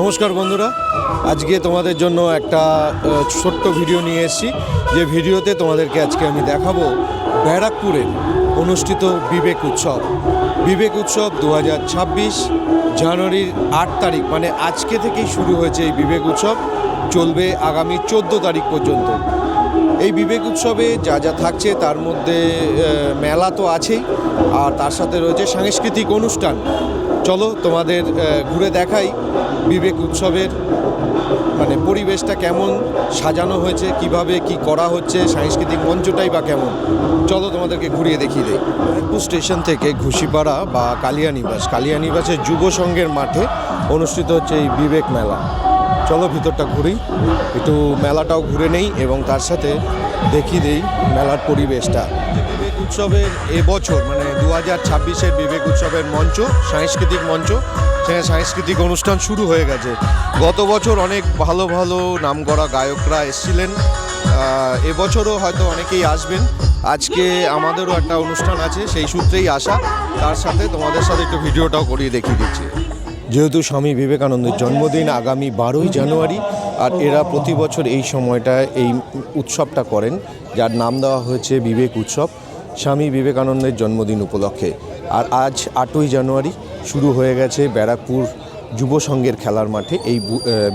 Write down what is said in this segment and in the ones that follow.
নমস্কার বন্ধুরা। আজকে তোমাদের জন্য একটা ছোট্ট ভিডিও নিয়ে এসেছি। যে ভিডিওতে তোমাদেরকে আজকে আমি দেখাবো ব্যারাকপুরে অনুষ্ঠিত বিবেক উৎসব। বিবেক উৎসব দু হাজার ছাব্বিশ জানুয়ারির আট তারিখ মানে আজকে থেকেই শুরু হয়েছে এই বিবেক উৎসব। চলবে আগামী চোদ্দ তারিখ পর্যন্ত। এই বিবেক উৎসবে যা যা থাকছে তার মধ্যে মেলা তো আছেই। আর তার সাথে রয়েছে সাংস্কৃতিক অনুষ্ঠান। চলো তোমাদের ঘুরে দেখাই বিবেক উৎসবের মানে পরিবেশটা কেমন সাজানো হয়েছে কীভাবে কি করা হচ্ছে সাংস্কৃতিক মঞ্চটাই বা কেমন। চলো তোমাদেরকে ঘুরিয়ে দেখিয়ে দেই। ব্যারাকপুর স্টেশন থেকে ঘুষিপাড়া বা কালিয়ানিবাস কালিয়ানিবাসের যুব সংঘের মাঠে অনুষ্ঠিত হচ্ছে এই বিবেক মেলা। চলো ভিতরটা ঘুরি। একটু মেলাটাও ঘুরে নেই এবং তার সাথে দেখিয়ে দেই মেলার পরিবেশটা। বিবেক উৎসবের এবছর মানে হাজার ছাব্বিশের বিবেক উৎসবের মঞ্চ, সাংস্কৃতিক মঞ্চ, সেখানে সাংস্কৃতিক অনুষ্ঠান শুরু হয়ে গেছে। গত বছর অনেক ভালো ভালো নামকরা গায়করা এসেছিলেন। এবছরও হয়তো অনেকেই আসবেন। আজকে আমাদেরও একটা অনুষ্ঠান আছে, সেই সূত্রেই আসা। তার সাথে তোমাদের সাথে একটু ভিডিওটাও করিয়ে দেখিয়ে দিচ্ছি। যেহেতু স্বামী বিবেকানন্দের জন্মদিন আগামী বারোই জানুয়ারি, আর এরা প্রতি বছর এই সময়টায় এই উৎসবটা করেন, যার নাম দেওয়া হয়েছে বিবেক উৎসব। স্বামী বিবেকানন্দের জন্মদিন উপলক্ষে। আর আজ আটই জানুয়ারি শুরু হয়ে গেছে ব্যারাকপুর যুব সংঘের খেলার মাঠে এই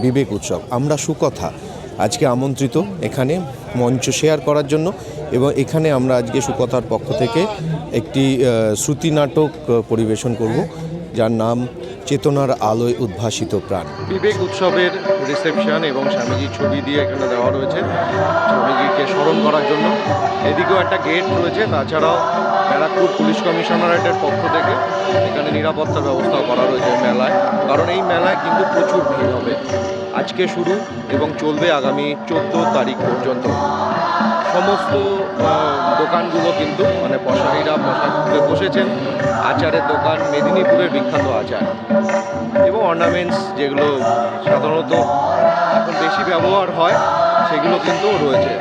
বিবেক উৎসব। আমরা সুকথা আজকে আমন্ত্রিত এখানে মঞ্চ শেয়ার করার জন্য এবং এখানে আমরা আজকে সুকথার পক্ষ থেকে একটি শ্রুতি নাটক পরিবেশন করব, যার নাম চেতনার আলোয় উদ্ভাসিত প্রাণ। বিবেক উৎসবের রিসেপশন এবং স্বামীজির ছবি দিয়ে এখানে দেওয়া রয়েছে। স্বামীজিকে স্মরণ করার জন্য। এদিকেও একটা গেট রয়েছে, তাছাড়াও ব্যারাকপুর পুলিশ কমিশনারেটের পক্ষ থেকে এখানে নিরাপত্তা ব্যবস্থা করা রয়েছে মেলায়। কারণ এই মেলায় কিন্তু প্রচুর ভিড় হবে। আজকে শুরু এবং চলবে আগামী চোদ্দ তারিখ পর্যন্ত। সমস্ত দোকানগুলো কিন্তু মানে পশারীরা পশারে বসেছেন। আচারের দোকান মেদিনীপুরের বিখ্যাত আচার। অর্নামেন্টস যেগুলো সাধারণত এখন বেশি ব্যবহার হয়, সেগুলো কিন্তু রয়েছে।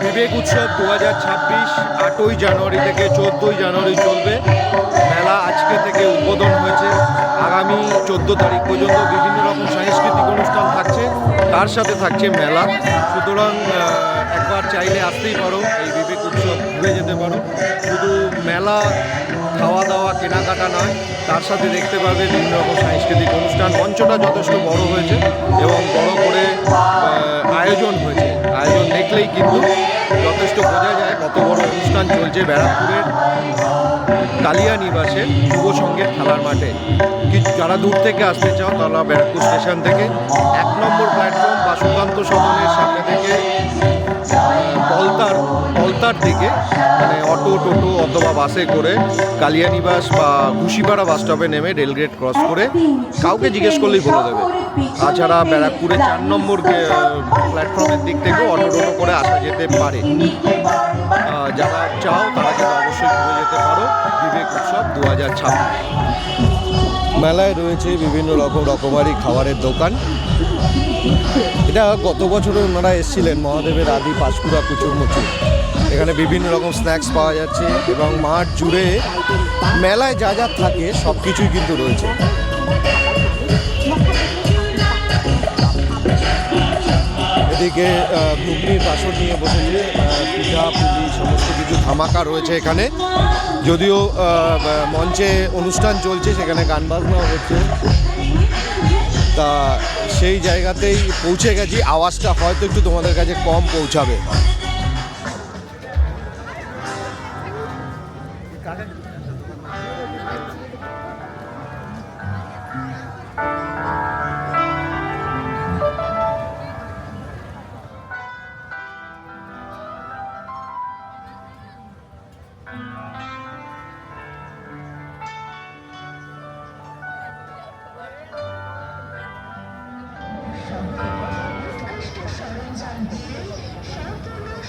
বিবেক উৎসব দু হাজার ছাব্বিশ আটই জানুয়ারি থেকে চোদ্দোই জানুয়ারি চলবে। মেলা আজকে থেকে উদ্বোধন হয়েছে। আগামী চোদ্দ তারিখ পর্যন্ত বিভিন্ন রকম সাংস্কৃতিক অনুষ্ঠান থাকছে। তার সাথে থাকছে মেলা। সুতরাং একবার চাইলে আসতেই পারো। এই বিবেক উৎসব ঘুরে যেতে পারো। শুধু মেলা খাওয়া দাওয়া কেনাকাটা নয়, তার সাথে দেখতে পাবে বিভিন্ন রকম সাংস্কৃতিক অনুষ্ঠান। মঞ্চটা যথেষ্ট বড় হয়েছে এবং বড় করে আয়োজন হয়েছে। আয়োজন দেখলেই কিন্তু যথেষ্ট বোঝা যায় কত বড় অনুষ্ঠান চলছে ব্যারাকপুরের কালিয়া নিবাসে যুব সংঘের খেলার মাঠে। কি, যারা দূর থেকে আসতে চাও, তারা ব্যারাকপুর স্টেশন থেকে এক নম্বর প্ল্যাটফর্ম বা সুকান্ত সদনের সামনে থেকে পলতার পলতার দিকে মানে অটো, টোটো অথবা বাসে করে কালিয়ানিবাস বা ঘুষিপাড়া বাস স্টপে নেমে রেলগেট ক্রস করে কাউকে জিজ্ঞেস করলেই বলে দেবে। তাছাড়া ব্যারাকপুরে চার নম্বর প্ল্যাটফর্মের দিক থেকেও অটো, টোটো করে আসা যেতে পারে। যারা চাও তারা কিন্তু অবশ্যই ঘুরে যেতে পারো। বিবেক উৎসব দু হাজার ছাব্বিশ। মেলায় রয়েছে বিভিন্ন রকম রকমারি খাবারের দোকান। এটা গত বছর ওনারা এসেছিলেন, মহাদেবের আদি পাঁশকুড়া কুচুরমুচুর এখানে বিভিন্ন রকম স্ন্যাক্স পাওয়া যাচ্ছে এবং মাঠ জুড়ে মেলায় যা যা থাকে সব কিছুই কিন্তু রয়েছে। এদিকে ঘুগনির বাসন নিয়ে বসেছে পূজা পুজি সমস্ত কিছু ধামাকা রয়েছে এখানে। যদিও মঞ্চে অনুষ্ঠান চলছে, সেখানে গান বাজনাও হচ্ছে। তা সেই জায়গাতেই পৌঁছে গেছি। আওয়াজটা হয়তো একটু তোমাদের কাছে কম পৌঁছাবে।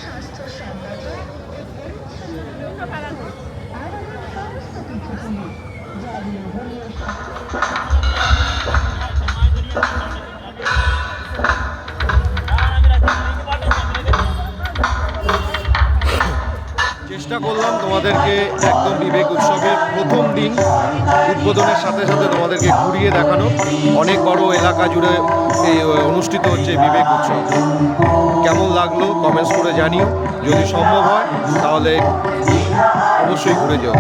স্বাস্থ্যসম্মত ও পরীক্ষামূলক চেষ্টা করলাম তোমাদেরকে একদম বিবেক উৎসবের প্রথম দিন উদ্বোধনের সাথে সাথে তোমাদেরকে ঘুরিয়ে দেখানো অনেক বড় এলাকা জুড়ে এই অনুষ্ঠিত হচ্ছে বিবেক উৎসব। কেমন লাগল কমেন্টস করে জানিও। যদি সম্ভব হয়, তাহলে অবশ্যই ঘুরে যাও।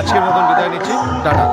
আজকের মতন বিদায় নিচ্ছি। টাটা।